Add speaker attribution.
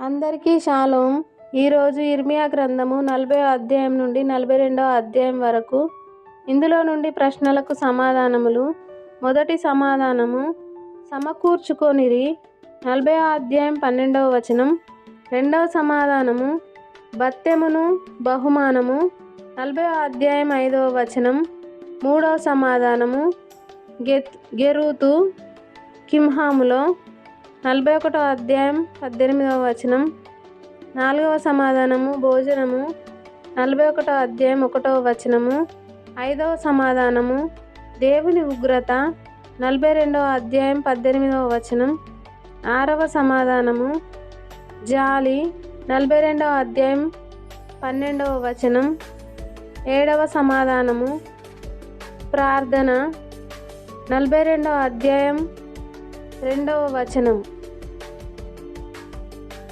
Speaker 1: అందరికీ షాలోం ఈరోజు ఇర్మియా గ్రంథము నలభై అధ్యాయం నుండి నలభై రెండవ అధ్యాయం వరకు. ఇందులో నుండి ప్రశ్నలకు సమాధానములు. మొదటి సమాధానము సమకూర్చుకొనిరి. నలభై అధ్యాయం పన్నెండవ వచనం. రెండవ సమాధానము భత్యమును బహుమానము. నలభై అధ్యాయం ఐదవ వచనం. మూడవ సమాధానము గెత్ గెరూతు కింహాములో నలభై ఒకటో అధ్యాయం పద్దెనిమిదవ వచనం. నాలుగవ సమాధానము భోజనము. నలభై ఒకటో అధ్యాయం ఒకటవ వచనము. ఐదవ సమాధానము దేవుని ఉగ్రత. నలభై రెండవ అధ్యాయం పద్దెనిమిదవ వచనం. ఆరవ సమాధానము జాలి. నలభై రెండవ అధ్యాయం పన్నెండవ వచనం. ఏడవ సమాధానము ప్రార్థన. నలభై రెండవ అధ్యాయం రెండవ వచనం.